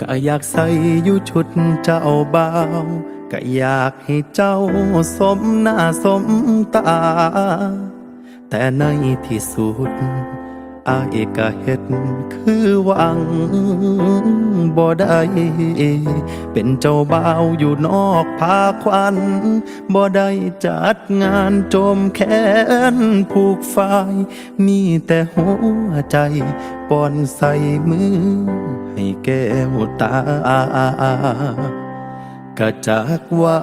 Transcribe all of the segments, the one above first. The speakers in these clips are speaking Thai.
ก็อยากใส่อยู่ชุดเจ้าบ่าวก็อยากให้เจ้าสมหน้าสมตา แต่ในที่สุดอายก็เฮ็ดคือหวังบ่ได้เป็นเจ้าบ่าวอยู่นอกพาควันบ่ได้จัดงานโจมแขนผูกฝ่าย มีแต่หัวใจ ป้อนใส่มือ ให้แก้วตาก็จากว่า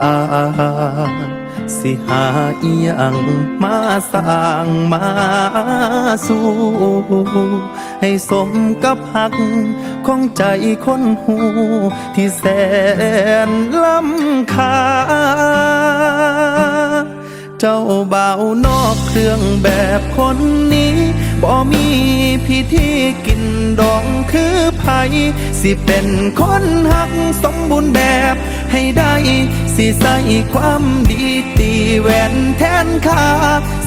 สิหาอียงมาสร้างมาสู่ให้สมกับหักของใจคนหู ที่แสนล้ำค่าเจ้าบ่าวนอกเครื่องแบบคนนี้ บ่มีพิธีกินดองคือไผสิเป็นคนหักสมบูรณ์แบบให้ได้ สิใส่ความดีตีแหวนแทนค่า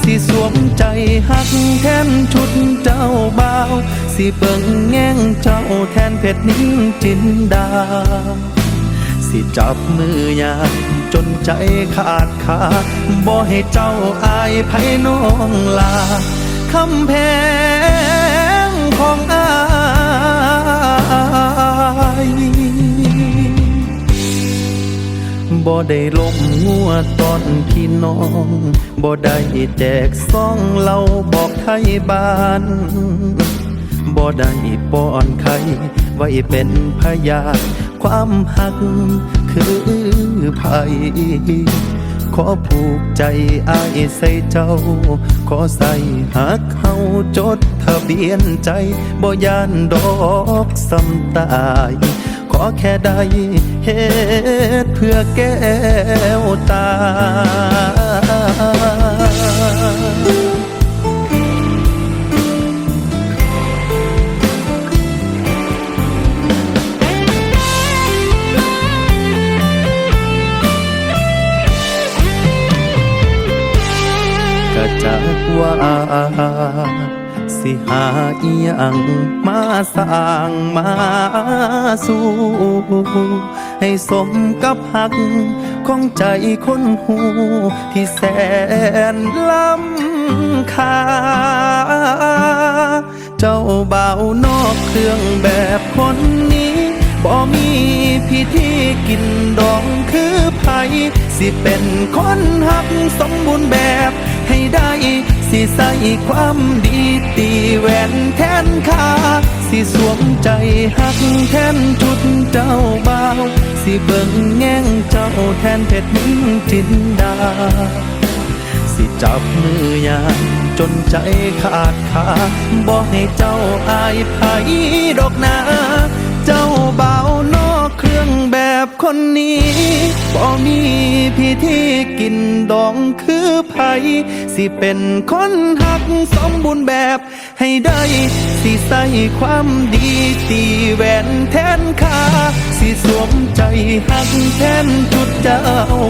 สิสวมใจหักแทนชุดเจ้าบ่าว สิเบิ่งแง่งเจ้าแทนเพชรนิ้งจินดา สิจับมือยามจนใจขาดขาบ่ให้เจ้าอายไผน้องลา คำแพงของอายบ่ได้ลมงัวตอนพี่น้องบ่ได้แจกซองเหล่าบอกไทยบ้านบ่ได้ป้อนใครไว้เป็นพยานความหักคือภัย ขอผูกใจอายใส่เจ้า ขอใส่หักเฮาจดทะเบียนใจบ่ยานดอกสำตาย ขอแค่ได้เฮ็ดเพื่อแก้วตา ก็จากว่าสิหาอียังมาสร้างมาสู่ให้สมกับหักของใจคนหูที่แสนล้ำค่าเจ้าเบานอกเครื่องแบบคนนี้บ่มีพิธีกินดองคือไผสิเป็นคนหักสมบูรณ์แบบ ให้ได้สิใส่ความดีตีแหวนแทนค่าสิสวมใจหักแทนชุดเจ้าบ่าวสิเบิ่งแง่งเจ้าแทนเพชรนิ้งจินดา สิจับมือยามจนใจขาดขาบอกให้เจ้าอายไผดอกนา เจ้าบ่าวนอกเครื่องแบบคนนี้ บ่มีพิธีกินดองคือไผสิเป็นคนหักสมบูรณ์แบบให้ได้สิใส่ความดีตีแหวนแทนค่าสิสวมใจหักแทนจุดเจ้า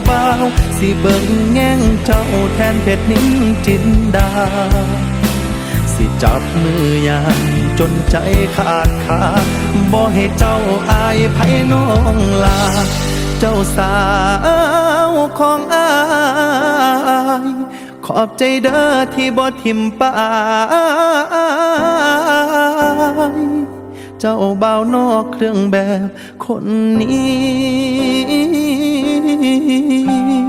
บ่าว สิเบิ่งแง่งเจ้าแทนเพชรนิ้งจินดา สิจับมือยามจนใจขาดขาบ่ให้เจ้าอายไผน้องลา เจ้าสาวของอายขอบใจเด้อที่บ่ทิมปายเจ้าเบานอกเครื่องแบบคนนี้